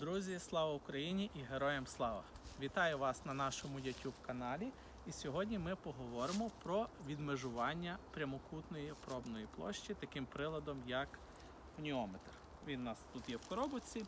Друзі, слава Україні і героям слава! Вітаю вас на нашому YouTube каналі. І сьогодні ми поговоримо про відмежування прямокутної пробної площі таким приладом, як пніометр. Він у нас тут є в коробочці.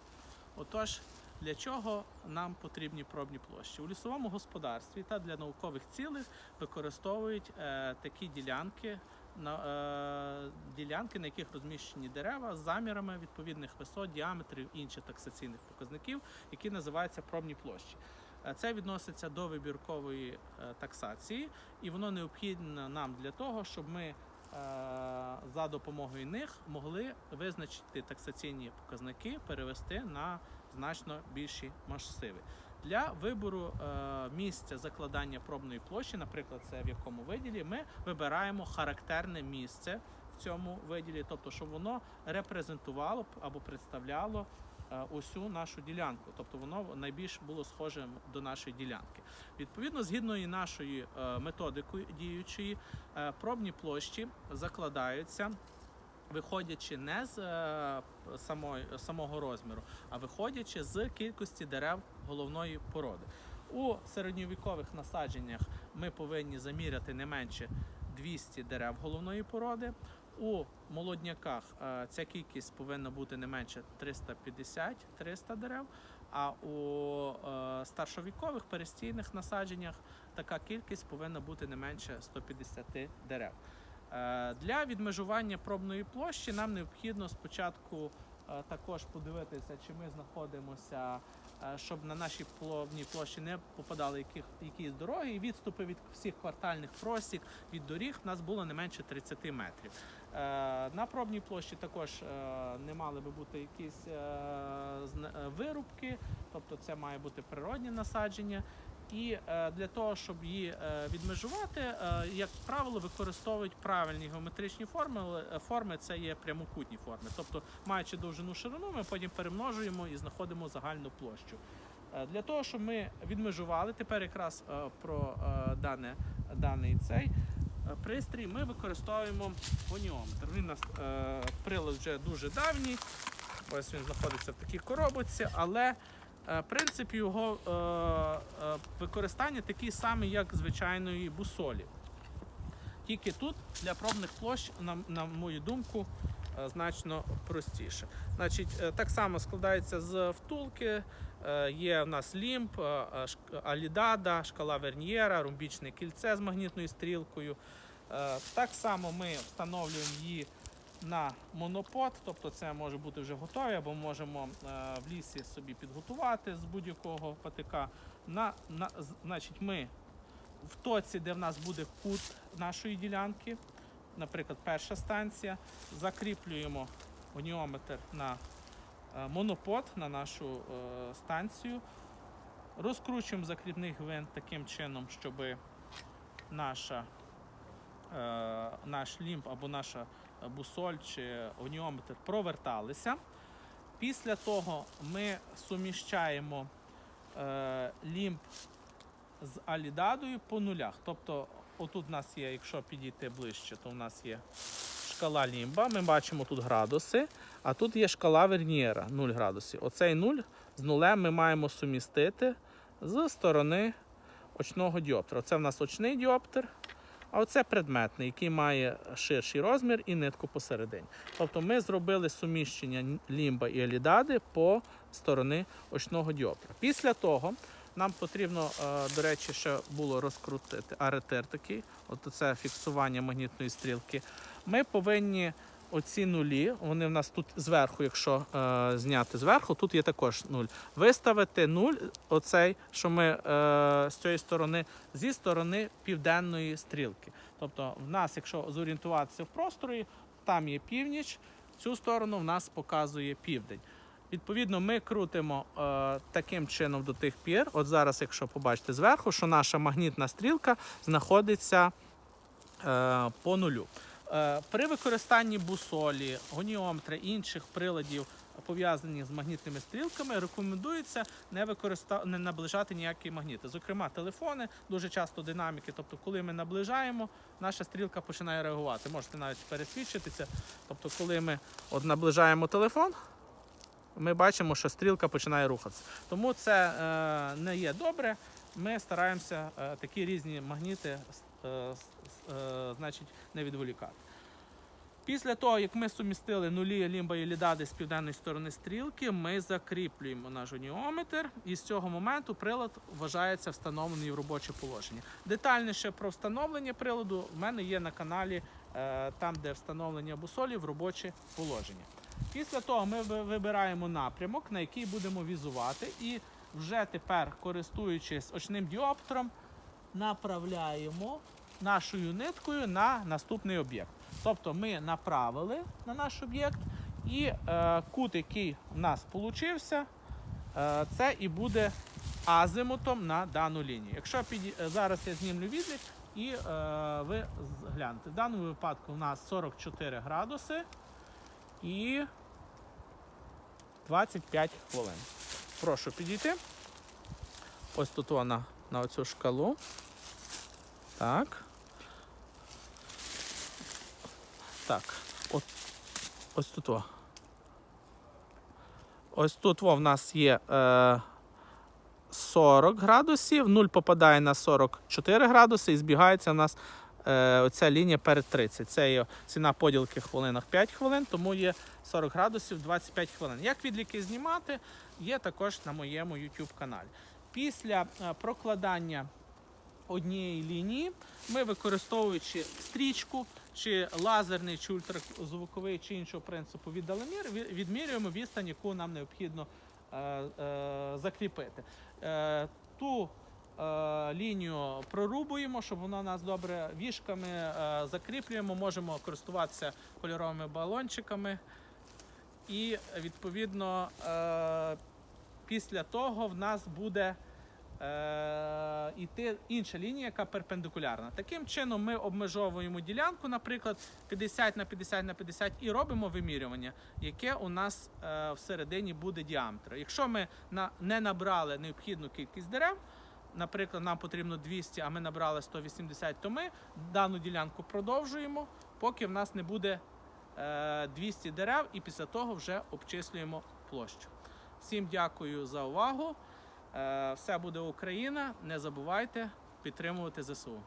Отож, для чого нам потрібні пробні площі? У лісовому господарстві та для наукових цілей використовують е, такі ділянки, на, е, ділянки, на яких розміщені дерева з замірами відповідних висот, діаметрів і інших таксаційних показників, які називаються пробні площі. Е, Це відноситься до вибіркової е, таксації, і воно необхідно нам для того, щоб ми е, за допомогою них могли визначити таксаційні показники, перевести на значно більші масиви. Для вибору е, місця закладання пробної площі, наприклад, це в якому виділі, ми вибираємо характерне місце в цьому виділі, тобто, щоб воно репрезентувало або представляло е, усю нашу ділянку, тобто воно найбільш було схожим до нашої ділянки. Відповідно, згідно і нашої е, методикою діючої, пробні площі закладаються. Виходячи не з е, самої, самого розміру, а виходячи з кількості дерев головної породи. У середньовікових насадженнях ми повинні заміряти не менше 200 дерев головної породи. У молодняках е, ця кількість повинна бути не менше 350-300 дерев. А у е, старшовікових перестійних насадженнях така кількість повинна бути не менше 150 дерев. Е, Для відмежування пробної площі нам необхідно спочатку е, також подивитися, чи ми знаходимося, е, щоб на нашій пробній площі не попадали яких, якісь дороги, і відступи від всіх квартальних просік від доріг в нас було не менше 30 метрів. На пробній площі також не мали би бути якісь вирубки, тобто це має бути природні насадження. І е, для того, щоб її е, відмежувати, е, як правило, використовують правильні геометричні форми. Форми це є прямокутні форми. Тобто, маючи довжину ширину, ми потім перемножуємо і знаходимо загальну площу. Для того, щоб ми відмежували, тепер якраз про дане, даний цей пристрій, ми використовуємо гоніометр. Він нас прилад вже дуже давній. Ось він знаходиться в такій коробочці, але принцип його е, е, використання такий самий, як звичайної бусолі. Тільки тут для пробних площ, на, на мою думку, е, значно простіше. Значить, е, так само складається з втулки. Е, Є в нас лімб, е, е, алідада, шкала Вернієра, румбічне кільце з магнітною стрілкою. Е, Так само ми встановлюємо її на монопод, тобто це може бути вже готові, або можемо е, в лісі собі підготувати з будь-якого патика. На, на, значить, ми в тоці, де в нас буде кут нашої ділянки, наприклад, перша станція, закріплюємо гоніометр на е, монопод, на нашу е, станцію, розкручуємо закріпний гвинт таким чином, щоб наша, е, наш лімб або наша бусоль чи гоніометр проверталися. Після того ми суміщаємо е, лімб з алідадою по нулях. Тобто, отут у нас є, якщо підійти ближче, то у нас є шкала лімба. Ми бачимо тут градуси, а тут є шкала Вернієра 0 градусів. Оцей 0 з нулем ми маємо сумістити з сторони очного діоптера. Це в нас очний діоптер, а оце предметний, який має ширший розмір і нитку посередині. Тобто ми зробили суміщення лімба і елідади по сторони очного діопра. Після того нам потрібно, е, до речі, ще було розкрутити аретер такий, от це фіксування магнітної стрілки. Ми повинні оці нулі, вони в нас тут зверху, якщо е, зняти зверху, тут є також нуль. Виставити нуль, оцей, що ми е, з цієї сторони, зі сторони південної стрілки. Тобто, в нас, якщо зорієнтуватися в просторі, там є північ, цю сторону в нас показує південь. Відповідно, ми крутимо е, таким чином до тих пір. От зараз, якщо побачите зверху, що наша магнітна стрілка знаходиться е, по нулю. Е, при використанні бусолі, гоніометра інших приладів, пов'язаних з магнітними стрілками, рекомендується не використа... не наближати ніякі магніти. Зокрема, телефони, дуже часто динаміки. Тобто, коли ми наближаємо, наша стрілка починає реагувати. Можете навіть пересвідчитися. Тобто, коли ми от наближаємо телефон, ми бачимо, що стрілка починає рухатися. Тому це е, не є добре. Ми стараємося е, такі різні магніти е, значить, не відволікати. Після того, як ми сумістили нулі лімба і лідади з південної сторони стрілки, ми закріплюємо наш гоніометр, і з цього моменту прилад вважається встановлений в робоче положення. Детальніше про встановлення приладу в мене є на каналі, е, там, де встановлення бусолі в робоче положення. Після того ми вибираємо напрямок, на який будемо візувати, і вже тепер, користуючись очним діоптром, направляємо нашою ниткою на наступний об'єкт. Тобто ми направили на наш об'єкт, і е, кут, який в нас получився, е, це і буде азимутом на дану лінію. Якщо під... е, зараз я знімлю відлік і е, ви глянете. В даному випадку у нас 44 градуси і 25 хвилин. Прошу підійти. Ось тут вона на оцю шкалу. Так. Так. От, ось тут. О. Ось тут во, в нас є е, 40 градусів, 0 попадає на 44 градуси і збігається у нас е, оця лінія перед 30. Це є ціна поділки в хвилинах 5 хвилин, тому є 40 градусів 25 хвилин. Як відліки знімати, є також на моєму YouTube каналі. Після е, прокладання однієї лінії ми, використовуючи стрічку, чи лазерний, чи ультразвуковий, чи іншого принципу віддаленмір, ві- відмірюємо відстань, яку нам необхідно е, е, закріпити. Е, ту е, лінію прорубуємо, щоб вона нас добре вішками е, закріплюємо, можемо користуватися кольоровими балончиками. І відповідно е, після того в нас буде е, іти інша лінія, яка перпендикулярна. Таким чином ми обмежовуємо ділянку, наприклад, 50 на 50 на 50 і робимо вимірювання, яке у нас е, всередині буде діаметр. Якщо ми на, не набрали необхідну кількість дерев, наприклад, нам потрібно 200, а ми набрали 180, то ми дану ділянку продовжуємо, поки в нас не буде е, 200 дерев, і після того вже обчислюємо площу. Всім дякую за увагу. Е, Все буде Україна. Не забувайте підтримувати ЗСУ.